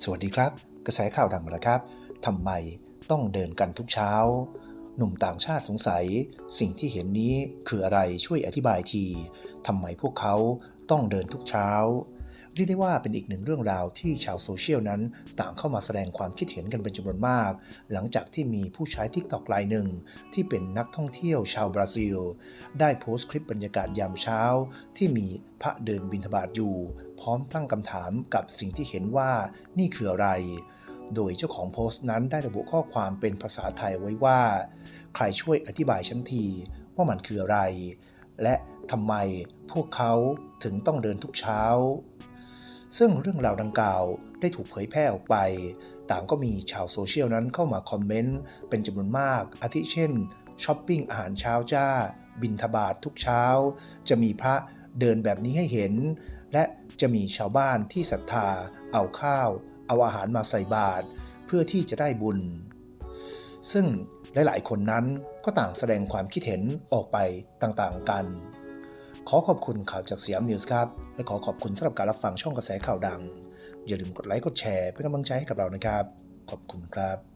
สวัสดีครับ กระแสข่าวดังมาแล้วครับทำไมต้องเดินกันทุกเช้า หนุ่มต่างชาติสงสัย สิ่งที่เห็นนี้คืออะไรช่วยอธิบายทีทำไมพวกเขาต้องเดินทุกเช้า เรียกได้ว่าเป็นอีกหนึ่งเรื่องราวที่ชาวโซเชียลนั้น ต่างเข้ามาแสดงความคิดเห็นกันเป็นจำนวนมาก หลังจากที่มีผู้ใช้ TikTok รายหนึ่ง ที่เป็นนักท่องเที่ยวชาวบราซิล ได้โพสต์คลิปบรรยากาศยามเช้า ที่มีพระเดินบิณฑบาตอยู่ พร้อมตั้งคำถามกับสิ่งที่เห็นว่านี่คืออะไร โดยเจ้าของโพสต์นั้นได้ระบุข้อความเป็นภาษาไทยไว้ว่า ใครช่วยอธิบายฉันทีว่ามันคืออะไร และทำไมพวกเขาถึงต้องเดินทุกเช้า ซึ่งเรื่องราวดังกล่าวได้ถูกเผยแพร่ออกไป ต่างก็มีชาวโซเชียลนั้นเข้ามาคอมเมนต์เป็นจำนวนมาก อาทิเช่นช้อปปิ้งอาหารเช้าจ้า บินทบาททุกเช้า จะมีพระเดินแบบนี้ให้เห็น และจะมีชาวบ้านที่ศรัทธา เอาข้าว เอาอาหารมาใส่บาตรเพื่อที่จะได้บุญ ซึ่งหลายๆ คนนั้นก็ต่างแสดงความคิดเห็นออกไปต่างๆกัน ขอขอบคุณข่าวจากสยามนิวส์ครับ และขอขอบคุณสำหรับการรับฟังช่องกระแสข่าวดัง อย่าลืมกดไลค์กดแชร์เป็นกำลังใจให้กับเรานะครับ ขอบคุณครับ